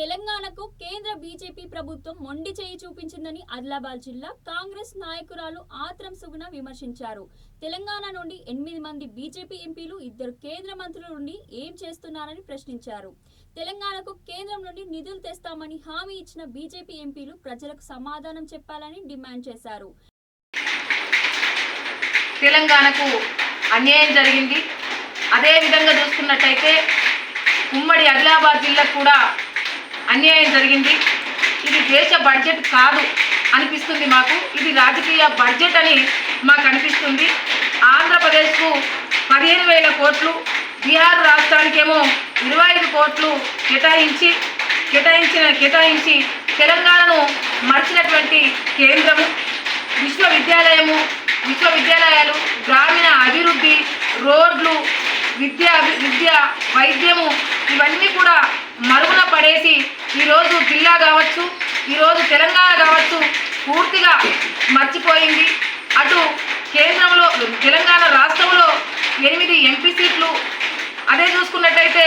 తెలంగాణకు కేంద్ర బీజేపీ ప్రభుత్వం మొండి చేయి చూపించిందని ఆదిలాబాద్ జిల్లా కాంగ్రెస్ నాయకురాలు ఆత్రం సుగుణ విమర్శించారు. తెలంగాణ నుండి ఎనిమిది మంది బీజేపీ ఎంపీలు ఇద్దరు కేంద్ర మంత్రుల నుండి ఏం చేస్తున్నారని ప్రశ్నించారు. తెలంగాణకు కేంద్రం నుండి నిధులు తెస్తామని హామీ ఇచ్చిన బీజేపీ ఎంపీలు ప్రజలకు సమాధానం చెప్పాలని డిమాండ్ చేశారు. తెలంగాణకు అన్యాయం జరిగింది. అదే విధంగా చూసుకున్నట్టయితే ఉమ్మడి ఆదిలాబాద్ జిల్లా కూడా అన్యాయం జరిగింది. ఇది దేశ బడ్జెట్ కాదు అనిపిస్తుంది మాకు. ఇది రాజకీయ బడ్జెట్ అని మాకు అనిపిస్తుంది. ఆంధ్రప్రదేశ్కు పదిహేను వేల కోట్లు బీహార్ రాష్ట్రానికేమో ఇరవై ఐదు కోట్లు కేటాయించి కేటాయించిన కేటాయించి తెలంగాణను మర్చినటువంటి కేంద్రము విశ్వవిద్యాలయము విశ్వవిద్యాలయాలు గ్రామీణ అభివృద్ధి రోడ్లు విద్య విద్య వైద్యము ఇవన్నీ కూడా మరుగున పడేసి ఈరోజు జిల్లా కావచ్చు ఈరోజు తెలంగాణ కావచ్చు పూర్తిగా మర్చిపోయింది. అటు కేంద్రంలో తెలంగాణ రాష్ట్రంలో ఎనిమిది ఎంపీ సీట్లు. అదే చూసుకున్నట్టయితే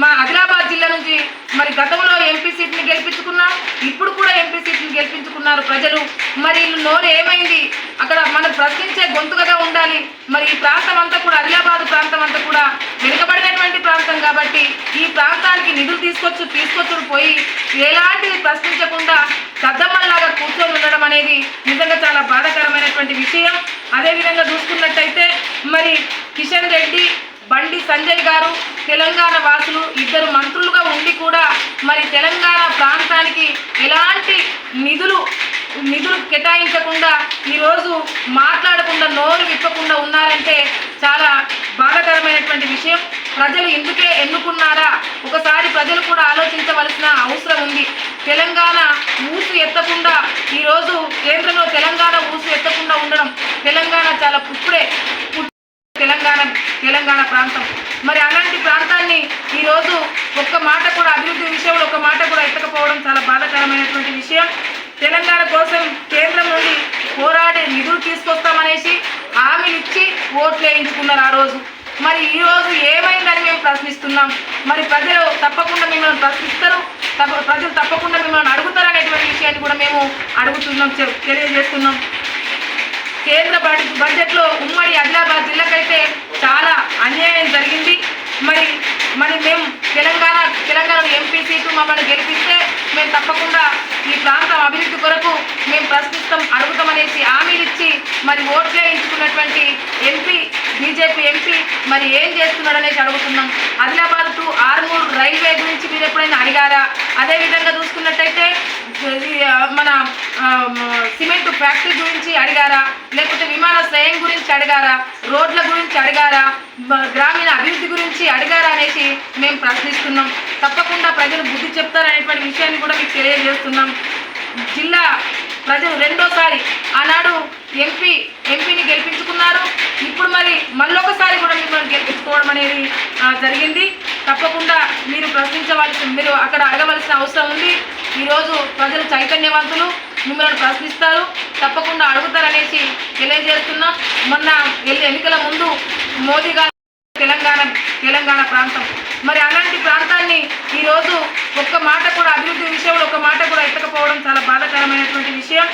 మా ఆదిలాబాద్ జిల్లా నుంచి మరి గతంలో ఎంపీ సీట్ని గెలిపించుకున్నాం. ఇప్పుడు కూడా ఎంపీ సీట్ని గెలిపించుకున్నారు ప్రజలు. మరి వీళ్ళు నోరు ఏమైంది? అక్కడ మనం ప్రశ్నించే గొంతుకగా ఉండాలి. మరి ఈ ప్రాంతం అంతా కూడా ఆదిలాబాద్ ప్రాంతం అంతా కూడా వెనుకబడినటువంటి ప్రాంతం కాబట్టి నిధులు తీసుకొచ్చు తీసుకొచ్చుడు పోయి ఎలాంటిది ప్రశ్నించకుండా దద్దమ్మలాగా కూర్చొని ఉండడం అనేది నిజంగా చాలా బాధాకరమైనటువంటి విషయం. అదేవిధంగా చూసుకున్నట్టయితే మరి కిషన్ రెడ్డి బండి సంజయ్ గారు తెలంగాణ వాసులు ఇద్దరు మంత్రులుగా ఉండి కూడా మరి తెలంగాణ ప్రాంతానికి ఎలాంటి నిధులు నిధులు కేటాయించకుండా ఈరోజు మాట్లాడకుండా నోరు విప్పకుండా ఉన్నారంటే చాలా బాధాకరమైనటువంటి విషయం. ప్రజలు ఎందుకే ఎన్నుకున్నారా? ఒకసారి ప్రజలు కూడా ఆలోచించవలసిన అవసరం ఉంది. తెలంగాణ ఊసు ఎత్తకుండా ఈరోజు కేంద్రంలో తెలంగాణ ఊసు ఎత్తకుండా ఉండడం తెలంగాణ చాలా పుప్పుడే తెలంగాణ తెలంగాణ ప్రాంతం. మరి అలాంటి ప్రాంతాన్ని ఈరోజు ఒక్క మాట కూడా అభివృద్ధి విషయంలో ఒక మాట కూడా ఎత్తకపోవడం చాలా బాధాకరమైనటువంటి విషయం. తెలంగాణ కోసం కేంద్రం నుండి పోరాడి నిధులు తీసుకొస్తామనేసి హామీలు ఇచ్చి ఓట్లు వేయించుకున్నారు ఆ రోజు. మరి ఈరోజు ఏమైనా ఏమైందని మరి ప్రజలు తప్పకుండా మిమ్మల్ని ప్రశ్నిస్తారు. తప్ప ప్రజలు తప్పకుండా మిమ్మల్ని అడుగుతారు అనేటువంటి విషయాన్ని కూడా మేము అడుగుతున్నాం తెలియజేస్తున్నాం. కేంద్ర బడ్జెట్ బడ్జెట్లో ఉమ్మడి ఆదిలాబాద్ జిల్లాకైతే చాలా అన్యాయం జరిగింది. మరి మరి మేము తెలంగాణ తెలంగాణ ఎంపీ సీటు మమ్మల్ని గెలిపిస్తే మేము తప్పకుండా ఈ ప్రాంతం అభివృద్ధి కొరకు మేము ప్రశ్నిస్తాం అడుగుతామనేసి హామీలు ఇచ్చి మరి ఓట్లు వేయించుకున్నటువంటి ఎంపీ బీజేపీ ఎంపీ మరి ఏం చేస్తున్నాడు అనేసి అడుగుతున్నాం. ఆదిలాబాద్ టు ఆర్మూర్ రైల్వే గురించి మీరు ఎప్పుడైనా అడిగారా? అదేవిధంగా చూసుకున్నట్టయితే మన సిమెంట్ ఫ్యాక్టరీ గురించి అడిగారా? లేకపోతే విమానాశ్రయం గురించి అడిగారా? రోడ్ల గురించి అడిగారా? గ్రామీణ అభివృద్ధి గురించి అడిగారా అనేసి మేము ప్రశ్నిస్తున్నాం. తప్పకుండా ప్రజలు బుద్ధి చెప్తారనేటువంటి విషయాన్ని కూడా మీకు తెలియజేస్తున్నాం. జిల్లా ప్రజలు రెండోసారి ఆనాడు ఎంపీ ఎంపీని గెలిపించుకున్నారు. ఇప్పుడు మరి మళ్ళొకసారి కూడా మిమ్మల్ని గెలిపించుకోవడం అనేది జరిగింది. తప్పకుండా మీరు ప్రశ్నించవలసిన మీరు అక్కడ అడగవలసిన అవసరం ఉంది. ఈరోజు ప్రజలు చైతన్యవంతులు మిమ్మల్ని ప్రశ్నిస్తారు. తప్పకుండా అడుగుతారనేసి తెలియజేస్తున్నాం. మొన్న ఎన్నికల ముందు మోదీ గారు తెలంగాణ తెలంగాణ ప్రాంతం. మరి అలాంటి ప్రాంతాన్ని ఈరోజు ఒక్క మాట కూడా అభివృద్ధి విషయంలో ఒక్క మాట కూడా ఎత్తకపోవడం చాలా బాధాకరమైనటువంటి విషయం.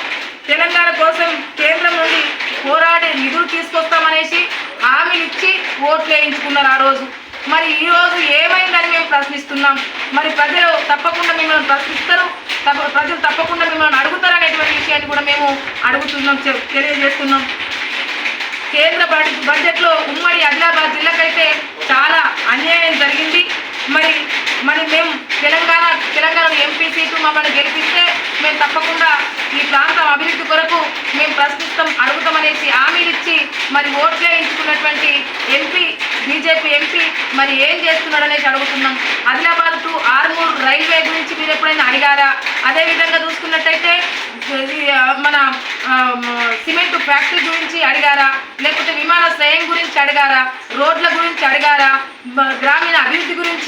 తెలంగాణ కోసం కేంద్రం నుండి పోరాడి నిధులు తీసుకొస్తామనేసి హామీనిచ్చి ఇచ్చి ఓట్లు వేయించుకున్నారు ఆ రోజు. మరి ఈ రోజు ఏమైందని మేము ప్రశ్నిస్తున్నాం. మరి ప్రజలు తప్పకుండా మిమ్మల్ని ప్రశ్నిస్తారు. తప్ప ప్రజలు తప్పకుండా మిమ్మల్ని అడుగుతారు అనేటువంటి విషయాన్ని కూడా మేము అడుగుతున్నాం తెలియజేస్తున్నాం. కేంద్ర బడ్జెట్లో ఉమ్మడి ఆదిలాబాద్ జిల్లాకైతే చాలా అన్యాయం జరిగింది. మరి మరి మేము తెలంగాణ తెలంగాణ ఎంపీ సీటు మమ్మల్ని గెలిపిస్తే మేము తప్పకుండా ఈ ప్రాంతం అభివృద్ధి కొరకు మేము ప్రశ్నిస్తాం అడుగుతామనేసి హామీలు ఇచ్చి మరి ఓట్లు వేయించుకున్నటువంటి ఎంపీ బీజేపీ ఎంపీ మరి ఏం చేస్తున్నాడు అనేసి అడుగుతున్నాం. ఆదిలాబాద్ టు ఆర్మూర్ రైల్వే గురించి మీరు ఎప్పుడైనా అడిగారా? అదేవిధంగా చూసుకున్నట్టయితే మన సిమెంట్ ఫ్యాక్టరీ గురించి అడిగారా? లేకపోతే విమానాశ్రయం గురించి అడిగారా? రోడ్ల గురించి అడిగారా? గ్రామీణ అభివృద్ధి గురించి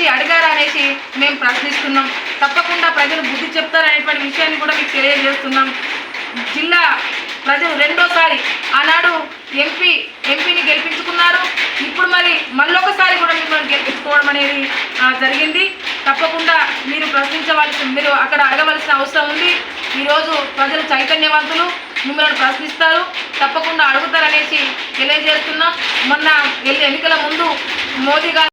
మేము ప్రశ్నిస్తున్నాం. తప్పకుండా ప్రజలు బుద్ధి చెప్తారనేటువంటి విషయాన్ని కూడా మీకు తెలియజేస్తున్నాం. జిల్లా ప్రజలు రెండోసారి ఆనాడు ఎంపీ ఎంపీని గెలిపించుకున్నారు. ఇప్పుడు మరి మళ్ళొకసారి కూడా మిమ్మల్ని గెలిపించుకోవడం అనేది జరిగింది. తప్పకుండా మీరు ప్రశ్నించవలసి మీరు అక్కడ అడగవలసిన అవసరం ఉంది. ఈరోజు ప్రజలు చైతన్యవంతులు మిమ్మల్ని ప్రశ్నిస్తారు. తప్పకుండా అడుగుతారనేసి తెలియజేస్తున్నాం. మొన్న ఎన్నికల ముందు మోదీ గారు